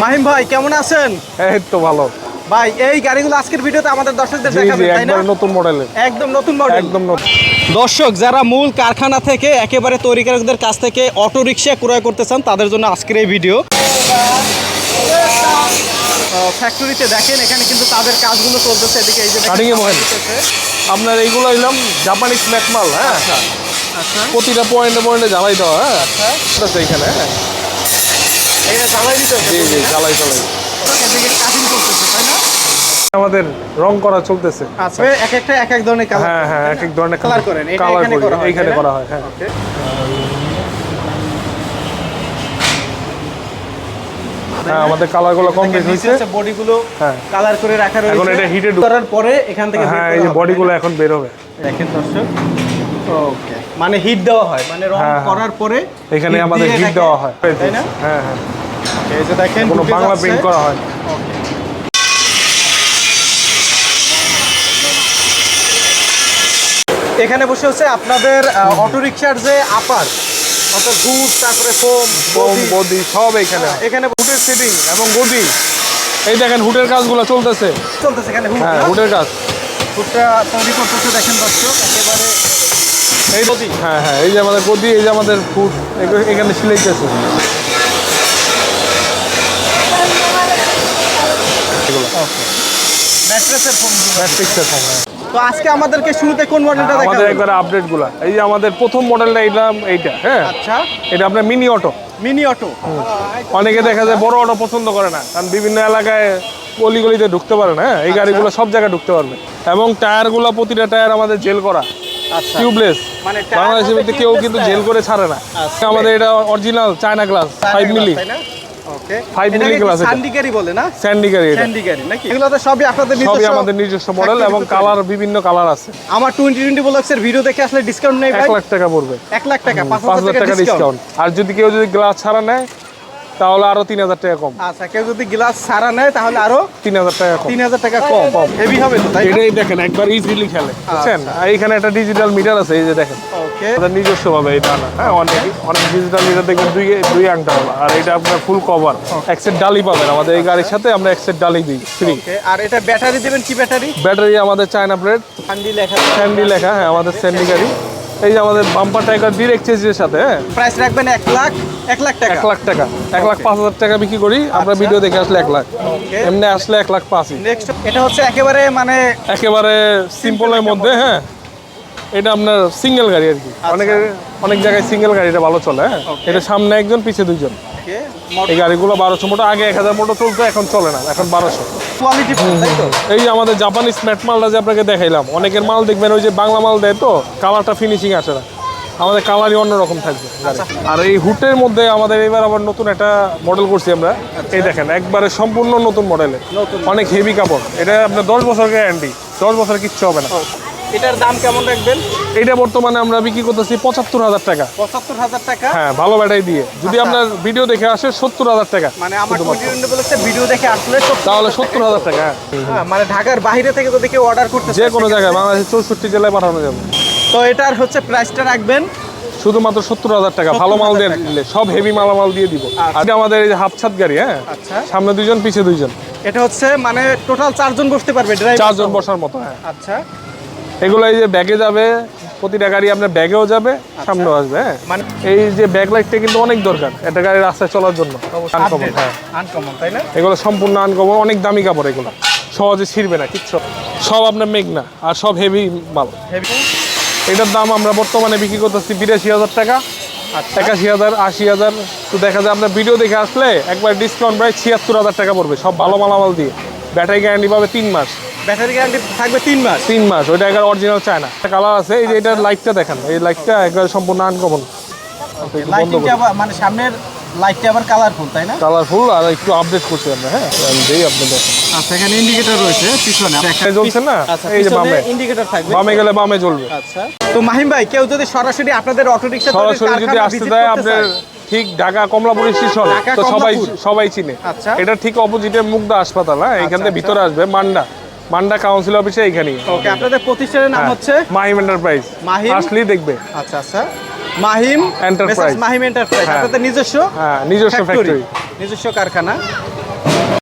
মাহিম ভাই কেমন আছেন? এই তো ভালো। ভাই এই গাড়িগুলো আজকের ভিডিওতে আমাদের দর্শকদের দেখাবেন তাই না? নতুন মডেল একদম নতুন মডেল একদম নতুন। দর্শক যারা মূল কারখানা থেকে একেবারে তৈরিকারকদের কাছ থেকে অটো রিক্সা ক্রয় করতে চান তাদের জন্য আজকের এই ভিডিও ফ্যাক্টরিতে দেখেন এখানে কিন্তু তাদের কাজগুলো চলতেছে এদিকে এই যে এ বহেন। আপনার এইগুলো হইলাম জাপানি স্ম্যাক মাল হ্যাঁ? আচ্ছা প্রতিটা পয়েন্টে পয়েন্টে জ্বালাই দেওয়া হ্যাঁ? আছে এখানে হ্যাঁ এটা জ্বালাই দিতে হবে জি জি জ্বালাই আমাদের রং করা চলতেছে। আচ্ছা এক একটা এক এক ধরনের কালার হ্যাঁ হ্যাঁ এক এক ধরনের Colour করেন, কালার এখানে করা হয়, করা হয় হ্যাঁ। আমাদের কালারগুলো কমপ্লিট হয়েছে। বডিগুলো। কালার করে রাখা রয়েছে। এখন এটা heated করার পরে এখান থেকে হ্যাঁ এই যে হবে, এখন বের হবে। দেখেন দর্শক। ওকে মানে হিট দেওয়া হয় মানে রং। করার পরে এখানে আমাদের হিট দেওয়া হয়। তাই না? হ্যাঁ হ্যাঁ। এই যে দেখেন কোনো বাংলা প্রিন্ট করা হয়। এখানে বসে হচ্ছে আপনাদের অটো রিক্সার যে আপার অর্থাৎ তারপরে ফোম বোম বডি সব এখানে। হয়। এখানে সেটিং এবং গদি এই দেখেন কাজগুলো চলতেছে। চলতেছে এখানে হ্যাঁ কাজ। হুডটা তৈরি করতেছে দেখেন দর্শক একেবারে এই গদি। হ্যাঁ হ্যাঁ এই যে আমাদের গদি এই যে আমাদের এখানে সিলাইতেছে। ম্যাট্রেসের ফোম ম্যাট্রিক্সের ফোন হ্যাঁ। তো আজকে আমাদেরকে শুরুতে কোন মডেলটা আমাদের দেখাবেন একবার আপডেটগুলা। এই যে আমাদের প্রথম মডেলটা এইলাম এইটা হ্যাঁ? আচ্ছা। এটা আপনার মিনি অটো মিনি অটো অনেকে দেখা যায় বড় অটো পছন্দ করে না কারণ বিভিন্ন এলাকায় গলিগলিতে ঢুকতে পারে না হ্যাঁ? এই গাড়িগুলো সব জায়গায় ঢুকতে পারবে। এবং টায়ারগুলো প্রতিটা টায়ার আমাদের জেল করা। আচ্ছা। টিউবলেস মানে বাংলাদেশের মধ্যে কেউ কিন্তু জেল করে ছাড়ে না। আচ্ছা। আমাদের এটা original China glass five milli okay. বলে না? নাকি? এগুলো তো সবই আপনাদের সবই নিজস্ব আমাদের নিজস্ব মডেল এবং কালার বিভিন্ন কালার আছে। আমার টোয়েন্টি টোয়েন্টি ব্লগসের ভিডিও দেখে আসলে ডিসকাউন্ট নেই ভাই। লাখ টাকা পড়বে। এক লাখ টাকা পাঁচ পাঁচ হাজার হাজার টাকা ডিসকাউন্ট ডিসকাউন্ট আর যদি কেউ যদি গ্লাস ছাড়া নেয় তাহলে আরও তিন হাজার টাকা কম। আচ্ছা কেউ যদি গ্লাস ছাড়া নেয় তাহলে আরও তিন হাজার টাকা কম। তিন হাজার টাকা কম হেভি হবে তো তাই এটাই দেখেন একবার ইজিলি খেলে বুঝছেন? আচ্ছা। আর এখানে একটা ডিজিটাল মিটার আছে এই যে দেখেন। ওকে নিজস্ব ভাবে এটা না হ্যাঁ অনেক অনেক ডিজিটাল মিটার দেখবেন দুই দুই আংটা আর এটা আপনার ফুল কভার ডালি পাবেন আমাদের এই গাড়ির সাথে আমরা ডালি দিই ফ্রি আর এটা ব্যাটারি দেবেন কি ব্যাটারি ব্যাটারি আমাদের চায়না ঠান্ডি লেখা। স্যান্ডি লেখা হ্যাঁ আমাদের স্যান্ডি গাড়ি। এই যে আমাদের বাম্পার টাইগার ডিরেক্ট এক্সচেঞ্জের সাথে হ্যাঁ? প্রাইস রাখবেন এক লাখ এক লাখ টাকা। এক লাখ টাকা। এক লাখ পাঁচ হাজার টাকা বিক্রি করি আমরা আচ্ছা। ভিডিও দেখে আসলে এক লাখ। এমনি আসলে এক লাখ পাঁচই। নেক্সট এটা হচ্ছে একেবারে মানে একেবারে সিম্পলের মধ্যে হ্যাঁ? এটা আপনার সিঙ্গেল গাড়ি আর কি। অনেকে অনেক জায়গায় সিঙ্গেল গাড়িটা ভালো চলে হ্যাঁ? আচ্ছা। এটা সামনে একজন পিছে দুইজন। ওকে এই গাড়িগুলো বারোশো মোটো আগে এক হাজার মোটো চলতো এখন চলে না এখন বারোশো। কোয়ালিটি এই যে আমাদের জাপানি স্ম্যাট মালটা যে আপনাকে দেখাইলাম অনেকের মাল দেখবেন ওই যে বাংলা মাল দেয় তো কালারটা ফিনিশিং আসে না। আমাদের কালারই অন্যরকম থাকবে আর এই হুটের মধ্যে আমাদের এবার আবার নতুন একটা মডেল করছি আমরা। এই দেখেন একবারে সম্পূর্ণ নতুন মডেলে। অনেক হেভি কাপড়। এটা আপনার দশ বছর গ্যারান্টি দশ বছর কিচ্ছু হবে না। এটার দাম কেমন রাখবেন? এটা বর্তমানে আমরা বিক্রি করতেছি পঁচাত্তর হাজার টাকা। পঁচাত্তর হাজার টাকা? হ্যাঁ ভালো ব্যাটারি দিয়ে। যদি আচ্ছা। আপনার ভিডিও দেখে আসে সত্তর হাজার টাকা। মানে আমার ভিডিও দেখে আসলে তাহলে সত্তর হাজার টাকা হ্যাঁ। হ্যাঁ, মানে ঢাকার বাইরে থেকে যদি কেউ অর্ডার করতে যে কোনো জায়গায় বাংলাদেশের চৌষট্টি জেলায় পাঠানো যাবে। তো এটার হচ্ছে প্রাইসটা রাখবেন। শুধুমাত্র সত্তর হাজার টাকা ভালো মাল দিয়ে দিলে সব হেভি মালামাল দিয়ে দিব। আর এটা আমাদের এই হাফ ছাদ গাড়ি হ্যাঁ? আচ্ছা। সামনে দুইজন পিছে দুইজন। এটা হচ্ছে মানে টোটাল চারজন বসতে পারবে চারজন বসার মতো হ্যাঁ। আচ্ছা। এগুলো এই যে ব্যাগে যাবে প্রতিটা গাড়ি আপনার ব্যাগেও যাবে সামনেও আসবে হ্যাঁ? মানে এই যে ব্যাগ লাইটটা কিন্তু অনেক দরকার একটা গাড়ি রাস্তায় চলার জন্য। আনকমন হ্যাঁ। আনকমন তাই না? এগুলো সম্পূর্ণ আনকমন অনেক দামি কাপড় এগুলো। সহজে ছিঁড়বে না কিচ্ছু। সব আপনার মেঘ না আর সব হেভি মাল। হেভি এটার দাম আমরা বর্তমানে বিক্রি করতেছি বিরাশি হাজার টাকা আচ্ছা। একাশি হাজার আশি হাজার। তো দেখা যায় আপনার ভিডিও দেখে আসলে একবার ডিসকাউন্ট প্রায় ছিয়াত্তর হাজার টাকা পড়বে সব ভালো মালামাল দিয়ে। ব্যাটারি গ্যারান্টি পাবে তিন মাস। ব্যাটারি গ্যারান্টি থাকবে তিন মাস। তিন মাস ওইটা একবার অরিজিনাল চায় না একটা কালার আছে এই যে এটার লাইটটা দেখেন এই লাইটটা একবার সম্পূর্ণ আনকমন লাইটিংটা মানে সামনের লাইটটা আবার কালারফুল তাই না? কালারফুল আর একটু আপডেট করছি আমরা হ্যাঁ? আমি দেই আপনি দেখেন। আচ্ছা এখানে ইন্ডিকেটর রয়েছে পিছনে। এই জ্বলছে না? আচ্ছা এই যে বামে। ইন্ডিকেটর থাকবে। বামে গেলে বামে জ্বলবে। আচ্ছা। তো মাহিম ভাই কেউ যদি সরাসরি আপনাদের অটো রিকশা সরাসরি যদি আসতে দেয় আপনার ঠিক ঢাকা কমলাপুর স্টেশন তো সবাই সবাই চিনে। আচ্ছা। এটা ঠিক অপোজিটে মুগদা হাসপাতাল হ্যাঁ? এখান থেকে আচ্ছা। ভিতরে আসবে মান্ডা। মান্ডা কাউন্সিল অফিসে এখানে ওকে আপনাদের প্রতিষ্ঠানের নাম হ্যাঁ, হচ্ছে? মাহিম এন্টারপ্রাইজ মাহিম? আসলেই দেখবে। আচ্ছা আচ্ছা। মাহিম এন্টারপ্রাইজ মাহিম এন্টারপ্রাইজ হ্যাঁ। আপনাদের নিজস্ব হ্যাঁ নিজস্ব ফ্যাক্টরি নিজস্ব কারখানা?